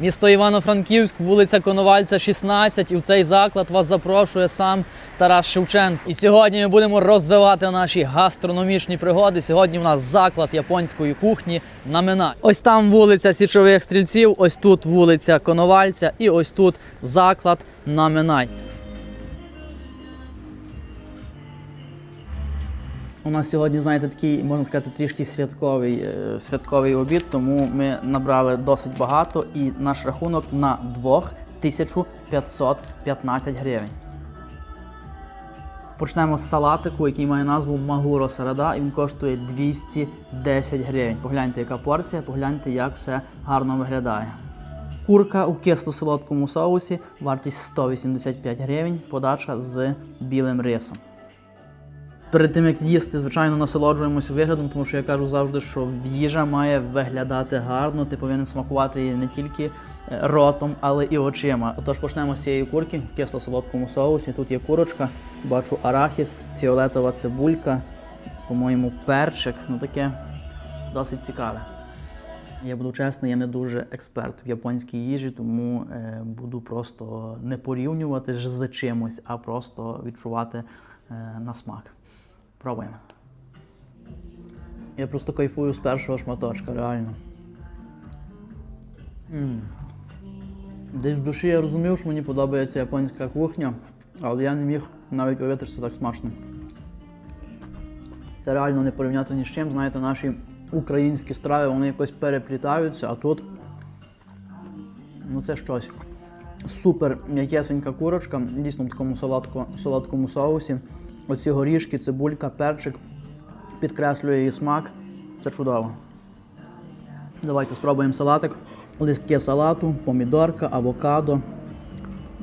Місто Івано-Франківськ, вулиця Коновальця, 16. І в цей заклад вас запрошує сам Тарас Шевченко. І сьогодні ми будемо розвивати наші гастрономічні пригоди. Сьогодні у нас заклад японської кухні на Мина. Ось там вулиця Січових стрільців, ось тут вулиця Коновальця, і ось тут заклад на Минай. У нас сьогодні, знаєте, такий, можна сказати, трішки святковий, е, святковий обід, тому ми набрали досить багато і наш рахунок на двох 1515 гривень. Почнемо з салатику, який має назву Магуро Сарада, і він коштує 210 гривень. Погляньте, яка порція, погляньте, як все гарно виглядає. Курка у кисло-солодкому соусі, вартість 185 гривень, подача з білим рисом. Перед тим як їсти, звичайно, насолоджуємося виглядом, тому що я кажу завжди, що їжа має виглядати гарно. Ти повинен смакувати її не тільки е, ротом, але і очима. Отож почнемо з цієї курки в кисло-солодкому соусі. Тут є курочка, бачу арахіс, фіолетова цибулька, по-моєму, перчик. Ну таке досить цікаве. Я буду чесний, я не дуже експерт в японській їжі, тому е, буду просто не порівнювати з чимось, а просто відчувати е, на смак. Пробуємо. Я просто кайфую з першого шматочка, реально. м Десь в душі я розумів, що мені подобається японська кухня, але я не міг навіть уявити, що це так смачно. Це реально не порівняти ні з чим. Знаєте, наші українські страви вони якось переплітаються, а тут ну це щось. Супер м'якесенька курочка, дійсно в такому солодко, солодкому соусі. Оці горішки, цибулька, перчик підкреслює її смак. Це чудово. Давайте спробуємо салатик. Листки салату, помідорка, авокадо.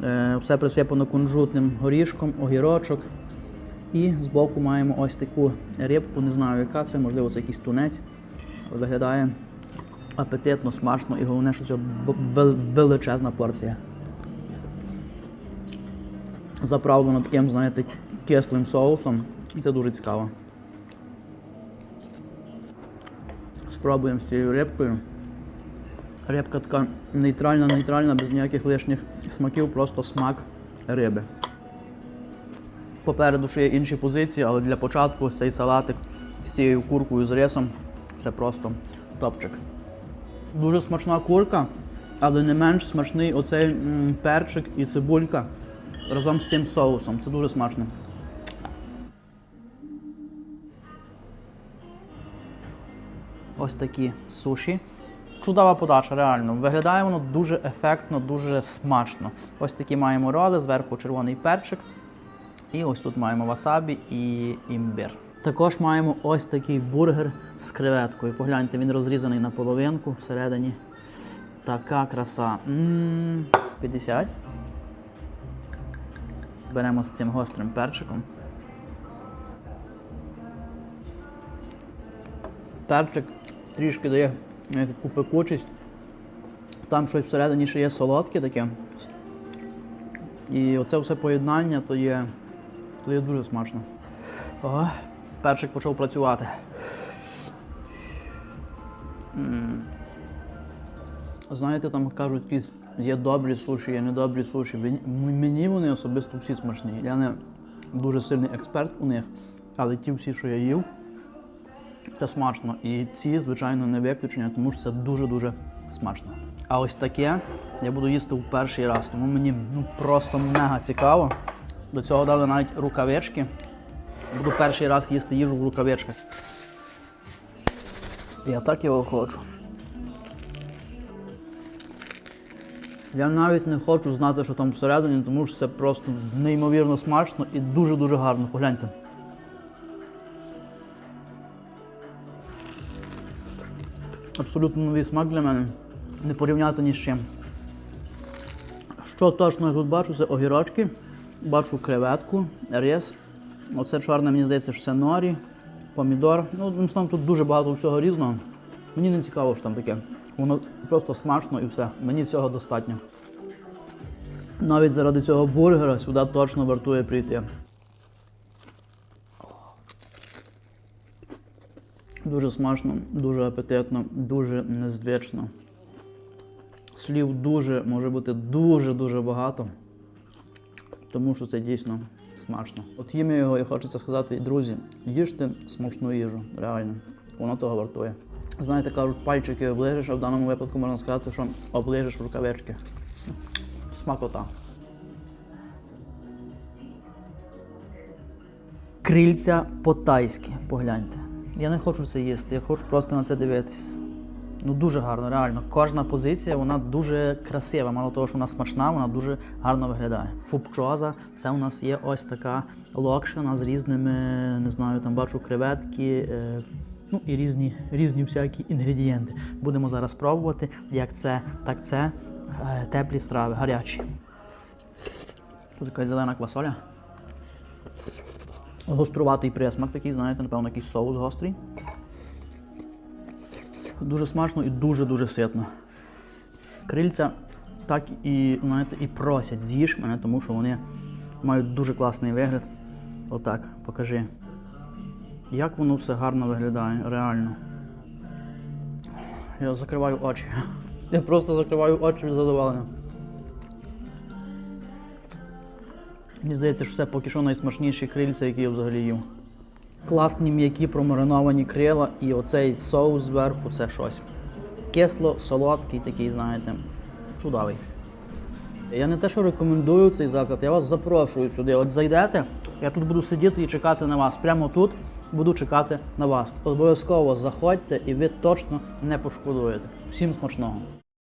Е, все присипано кунжутним горішком, огірочок. І збоку маємо ось таку рибку, не знаю яка це, можливо, це якийсь тунець. Виглядає апетитно, смачно і головне, що це величезна порція. Заправлено таким, знаєте, кислим соусом. І це дуже цікаво. Спробуємо з цією рибкою. Рибка така нейтральна, нейтральна, без ніяких лишніх смаків, просто смак риби. Попереду ще є інші позиції, але для початку цей салатик з цією куркою з рисом це просто топчик. Дуже смачна курка, але не менш смачний оцей м, перчик і цибулька разом з цим соусом. Це дуже смачно. Ось такі суші. Чудова подача, реально. Виглядає воно дуже ефектно, дуже смачно. Ось такі маємо роли, зверху червоний перчик. І ось тут маємо васабі і імбир. Також маємо ось такий бургер з креветкою. Погляньте, він розрізаний на половинку всередині. Така краса. м 50. Беремо з цим гострим перчиком. Перчик трішки дає таку пекучість. Там щось всередині ще є солодке таке. І оце все поєднання то є, то є дуже смачно. О, перчик почав працювати. Знаєте, там кажуть, якісь є добрі суші, є недобрі суші. Мені вони особисто всі смачні. Я не дуже сильний експерт у них, але ті всі, що я їв, це смачно. І ці, звичайно, не виключення, тому що це дуже-дуже смачно. А ось таке я буду їсти в перший раз, тому мені ну, просто мега цікаво. До цього дали навіть рукавички. Буду перший раз їсти їжу в рукавичках. Я так його хочу. Я навіть не хочу знати, що там всередині, тому що це просто неймовірно смачно і дуже-дуже гарно. Погляньте. Абсолютно новий смак для мене. Не порівняти ні з чим. Що точно я тут бачу, це огірочки, бачу креветку, рис. Оце чорне, мені здається, що це норі, помідор. Ну, словом, тут дуже багато всього різного. Мені не цікаво, що там таке. Воно просто смачно і все. Мені цього достатньо. Навіть заради цього бургера сюди точно вартує прийти. Дуже смачно, дуже апетитно, дуже незвично. Слів дуже може бути дуже-дуже багато, тому що це дійсно смачно. От їм його і хочеться сказати, друзі, їжте смачну їжу, реально. Воно того вартує. Знаєте, кажуть, пальчики оближиш, а в даному випадку можна сказати, що оближиш рукавички. Смакота. Крильця по-тайськи, погляньте. Я не хочу це їсти, я хочу просто на це дивитись. Ну дуже гарно, реально. Кожна позиція вона дуже красива. Мало того, що вона смачна, вона дуже гарно виглядає. Фупчоза це у нас є ось така локшина з різними, не знаю, там бачу креветки, е, ну і різні, різні всякі інгредієнти. Будемо зараз пробувати, як це, так це. Е, теплі страви, гарячі. Тут якась зелена квасоля. Гоструватий присмак такий, знаєте, напевно, якийсь соус гострий. Дуже смачно і дуже-дуже ситно. Крильця так і, знаєте, і просять, з'їж мене, тому що вони мають дуже класний вигляд. Отак, покажи. Як воно все гарно виглядає, реально. Я закриваю очі. Я просто закриваю очі від задоволення. Мені здається, що це поки що найсмачніші крильця, які я взагалі їв. Класні м'які промариновані крила і оцей соус зверху це щось. Кисло, солодкий такий, знаєте, чудовий. Я не те, що рекомендую цей заклад, я вас запрошую сюди. От зайдете, я тут буду сидіти і чекати на вас. Прямо тут буду чекати на вас. Обов'язково заходьте і ви точно не пошкодуєте. Всім смачного!